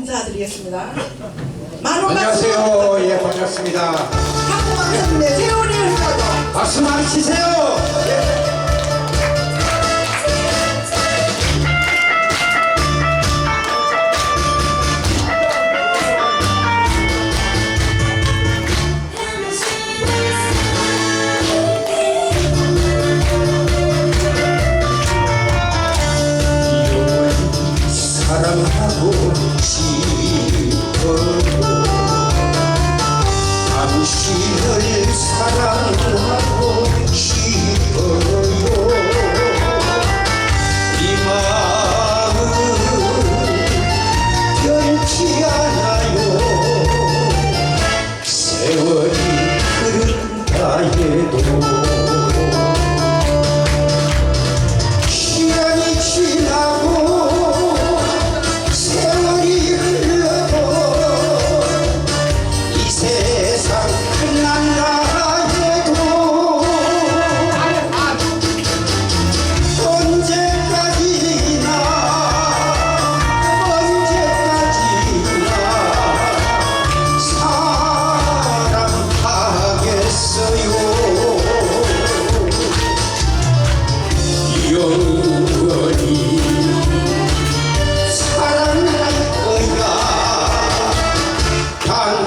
인사드리겠습니다. 안녕하세요. 예, 반갑습니다. 한국방송 내 세월이 흘러도 박수 많이 치세요. 당신을 사랑해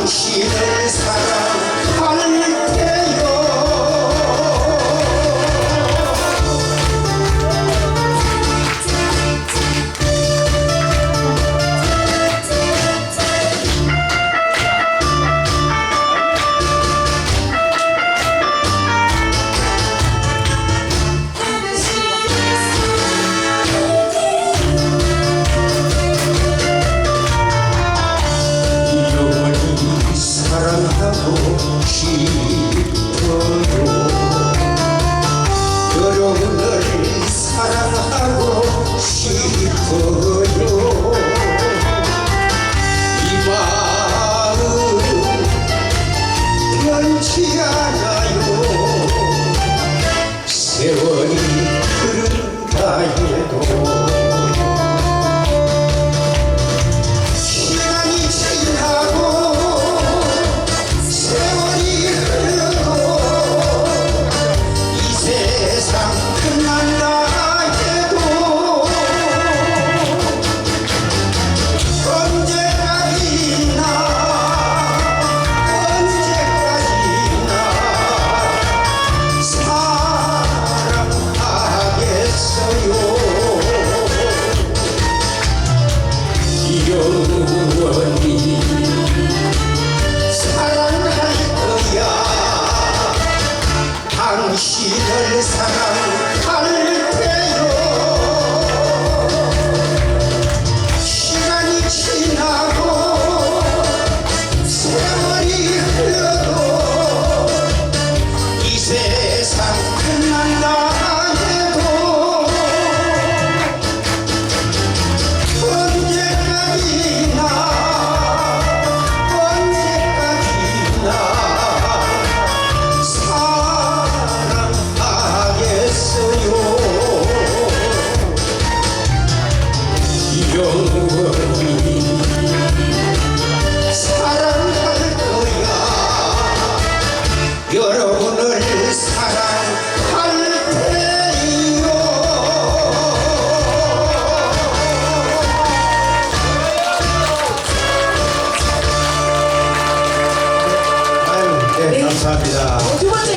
she 싶어요. 세월이 흐른다 해도 Yeah.